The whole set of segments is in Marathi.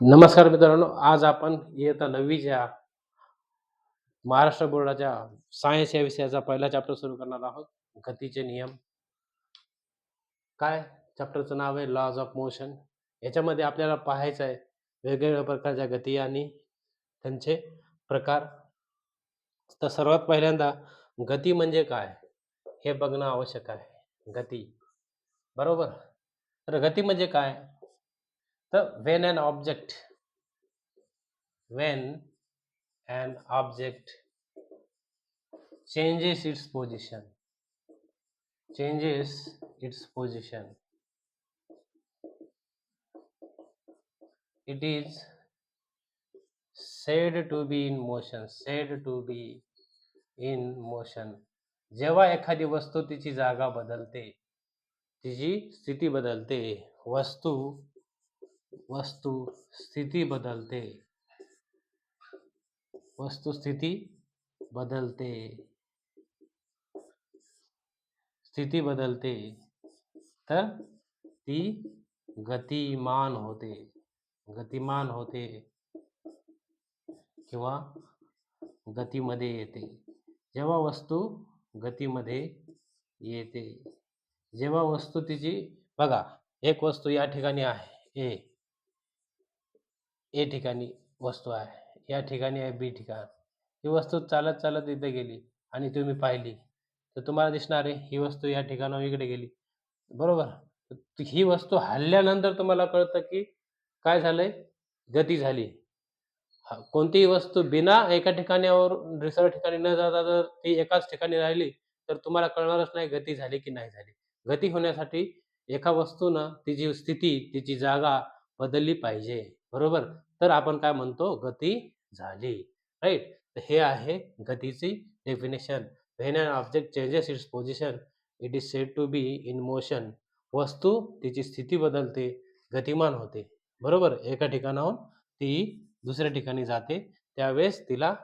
नमस्कार मित्रांनो आज आपण इयत्ता नववीच्या महाराष्ट्र बोर्डाच्या सायन्स या विषयाचा पहिला चॅप्टर सुरू करणार आहोत. गतीचे नियम. काय? चॅप्टरचं नाव आहे लॉज ऑफ मोशन याच्यामध्ये आपल्याला पाहायचं आहे वेगवेगळ्या प्रकारच्या गती आणि त्यांचे प्रकार. तर सर्वात पहिल्यांदा गती म्हणजे काय? हे बघणं आवश्यक आहे. गती. बरोबर? तर गती म्हणजे काय? तर when an object when an object changes its position changes its position it is said to be in motion said to be in motion जेव्हा एखादी वस्तू तिची जागा बदलते तिची स्थिती बदलते वस्तू वस्तू स्थिती बदलते। वस्तुस्थिती बदलते। स्थिति बदलते तर ती गतिमान होते। गतिमान होते किंवा गतीमध्ये येते। जेव्हा वस्तू गतीमध्ये येते, जेव्हा वस्तू तिची, बघा, एक वस्तू या ठिकाणी आहे, ए. ए ठिकाणी वस्तू आहे या ठिकाणी आहे बी ठिकाण. ही वस्तू चालत चालत इथे गेली आणि तुम्ही पाहिली. तर तुम्हाला दिसणार आहे ही वस्तू या ठिकाणाहून इकडे गेली. बरोबर? तर ही वस्तू हल्ल्यानंतर तुम्हाला कळतं की काय झालंय? गती झाली. कोणतीही वस्तू बिना एका ठिकाणावर दुसऱ्या ठिकाणी न जाता जर ती एकाच ठिकाणी राहिली तर तुम्हाला कळणारच नाही गती झाली की नाही झाली. गती होण्यासाठी एका वस्तूनं तिची स्थिती तिची जागा बदलली पाहिजे. बरोबर? तर आपण काय म्हणतो गती झाली. राईट? तर हे आहे गतीची definition. When an object changes its position it is said to be in motion वस्तू तिची स्थिती बदलते गतिमान होते. बरोबर? एका ठिकाणाहून ती दुसऱ्या ठिकाणी जाते. त्यावेळेस तिला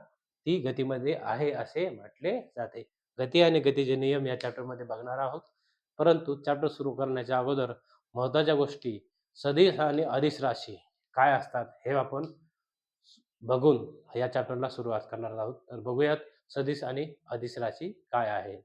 ती गतीमध्ये आहे असे म्हटले जाते. गती आणि गतीचे नियम या चॅप्टरमध्ये बघणार आहोत. परंतु चॅप्टर सुरू करण्याच्या अगोदर महत्त्वाच्या गोष्टी सदिश आणि अधिश राशी. काय असतात हे आपण बघून या चॅप्टरला सुरुवात करणार आहोत. तर बघूयात सदिश आणि अदिश राशी काय आहे.